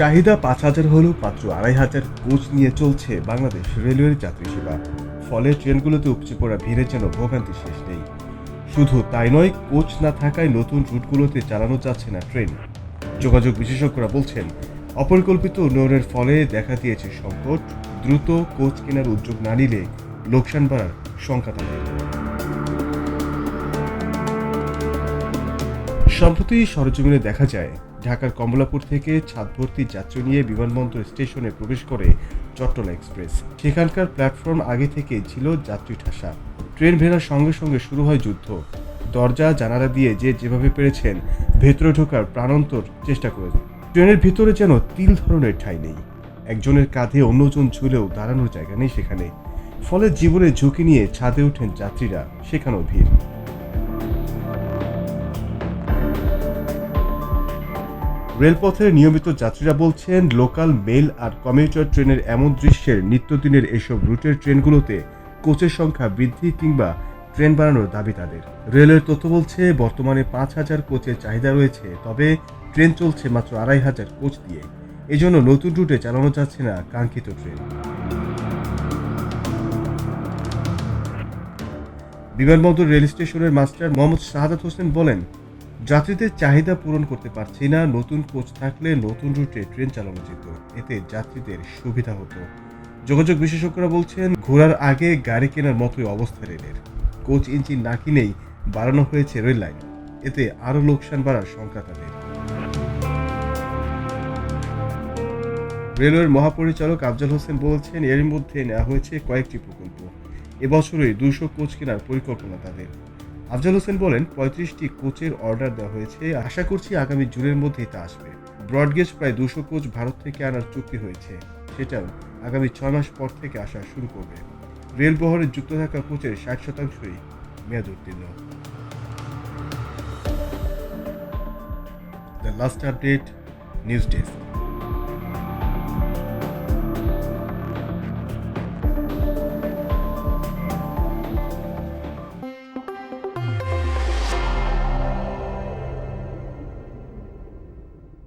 চাহিদা পাঁচ হাজার হলেও মাত্র আড়াই হাজার কোচ নিয়ে চলছে বাংলাদেশ রেলওয়ের যাত্রী সেবা। ফলে ট্রেনগুলোতে উপচে পড়া ভিড়ে যেন ভোগান্তি শেষ নেই। শুধু তাই নয়, কোচ না থাকায় নতুন রুটগুলোতে চালানো যাচ্ছে না ট্রেন। যোগাযোগ বিশেষজ্ঞরা বলছেন, অপরিকল্পিত উন্নয়নের ফলে দেখা দিয়েছে সংকট, দ্রুত কোচ কেনার উদ্যোগ না নিলে লোকসান বাড়ার শঙ্কা থাকে। সম্প্রতি সরজমিনে দেখা যায় ঢাকার কমলাপুর থেকে ছাদ ভর্তি যাত্রী নিয়ে বিমানবন্দর স্টেশনে প্রবেশ করে চট্টলা এক্সপ্রেস। সেখানকার প্ল্যাটফর্ম আগে থেকে ছিল যাত্রী ঠাসা। ট্রেন ভেড়ার সঙ্গে সঙ্গে শুরু হয় যুদ্ধ। দরজা, জানালা দিয়ে যে যেভাবে পেরেছেন, ভেতরে ঢোকার প্রাণান্তর চেষ্টা করে। ট্রেনের ভিতরে যেন তিল ধরনের ঠাঁই নেই। একজনের কাঁধে অন্যজন ঝুলেও দাঁড়ানোর জায়গা নেই সেখানে। ফলে জীবনের ঝুঁকি নিয়ে ছাদে ওঠেন যাত্রীরা। সেখানেও ভিড়। রেলপথের নিয়মিত যাত্রীরা বলছেন, লোকাল মেল আর কমিউটার ট্রেনের এমন দৃশ্যের নিত্যদিনের এসব রুটের ট্রেনগুলোতে কোচের সংখ্যা বৃদ্ধি কিংবা ট্রেন বাড়ানোর দাবি তাদের। রেলের তথ্য বলছে, বর্তমানে পাঁচ হাজার কোচের চাহিদা রয়েছে, তবে ট্রেন চলছে মাত্র আড়াই হাজার কোচ দিয়ে। এজন্য নতুন রুটে চালানো যাচ্ছে না কাঙ্ক্ষিত ট্রেন। বিমানবন্দর রেল স্টেশনের মাস্টার মোহাম্মদ শাহাদাত হোসেন বলেন যাত্রীদের চাহিদা পূরণ করতে পারছি না, নতুন কোচ থাকলে নতুন রুটে ট্রেন চালানো যেত। এতে যাত্রীদের সুবিধা হতো। যোগাযোগ বিশেষজ্ঞরা বলছেন, ঘোরার আগে গাড়ি কেনার মতোই অবস্থা রেলের। কোচ ইঞ্জিন না কিনেই বাড়ানো হয়েছে রেল লাইন। এতে আরও লোকসান বাড়ার শঙ্কা তাদের। রেলওয়ের মহাপরিচালক আফজাল হোসেন বলছেন এর মধ্যে নেওয়া হয়েছে কয়েকটি প্রকল্প। এবছরই দুশো কোচ কেনার পরিকল্পনা তাদের। আফজাল হোসেন বলেন, পঁয়ত্রিশটি কোচের অর্ডার দেওয়া হয়েছে। আশা করছি আগামী জুনের মধ্যেই তা আসবে। ব্রডগেজ প্রায় দুশো কোচ ভারত থেকে আনার চুক্তি হয়েছে। সেটাও আগামী ছয় মাস পর থেকে আসা শুরু করবে। রেল বহরে যুক্ত থাকা কোচের ষাট শতাংশই মেয়াদ উত্তীর্ণ। The last update, news desk.